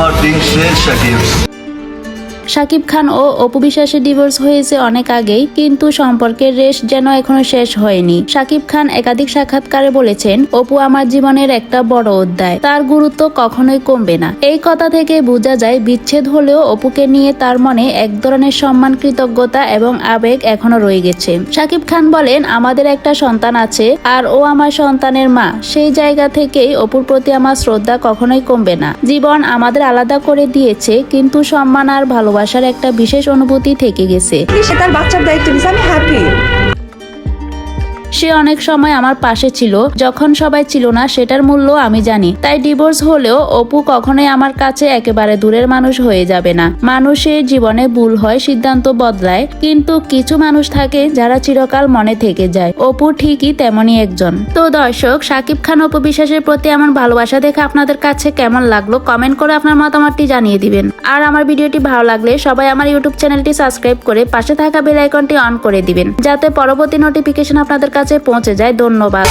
তোমার দিন শেষ শাকিব শাকিব খান ও অপু বিশ্বাসের ডিভোর্স হয়েছে অনেক আগেই, কিন্তু সম্পর্কের রেশ যেন এখনও শেষ হয়নি। শাকিব খান একাধিক সাক্ষাৎকারে বলেছেন, অপু আমার জীবনের একটা বড় অধ্যায়। তার গুরুত্ব কখনোই কমবে না। এই কথা থেকে বোঝা যায়, বিচ্ছেদ হলেও অপুকে নিয়ে তার মনে এক ধরনের সম্মান, কৃতজ্ঞতা এবং আবেগ এখনও রয়ে গেছে। শাকিব খান বলেন, আমাদের একটা সন্তান আছে, আর ও আমার সন্তানের মা। সেই জায়গা থেকেই অপুর প্রতি আমার শ্রদ্ধা কখনোই কমবে না। জীবন আমাদের আলাদা করে দিয়েছে, কিন্তু সম্মান আর ভালোবাসার একটা বিশেষ অনুভূতি থেকে গেছে। সে তার বাচ্চার দায়িত্ব নিচ্ছে আমি হ্যাপি সে অনেক সময় আমার পাশে ছিল, যখন সবাই ছিল না সেটার মূল্য আমি জানি। তাই ডিভোর্স হলেও অপু কখনোই আমার কাছে একেবারে দূরের মানুষ হয়ে যাবে না। মানুষের জীবনে ভুল হয়, সিদ্ধান্ত বদলায়, কিন্তু কিছু মানুষ থাকে যারা চিরকাল মনে থেকে যায়। অপু ঠিকই তেমনই একজন। তো দর্শক, সাকিব খান অপু বিশ্বাসের প্রতি আমার ভালোবাসা দেখে আপনাদের কাছে কেমন লাগল কমেন্ট করে আপনার মতামতটি জানিয়ে দিবেন। আর আমার ভিডিওটি ভালো লাগলে সবাই আমার ইউটিউব চ্যানেলটি সাবস্ক্রাইব করে পাশে থাকা বেল আইকনটি অন করে দিবেন, যাতে পরবর্তী নোটিফিকেশন আপনাদের কাছে পৌঁছে যায় ধন্যবাদ।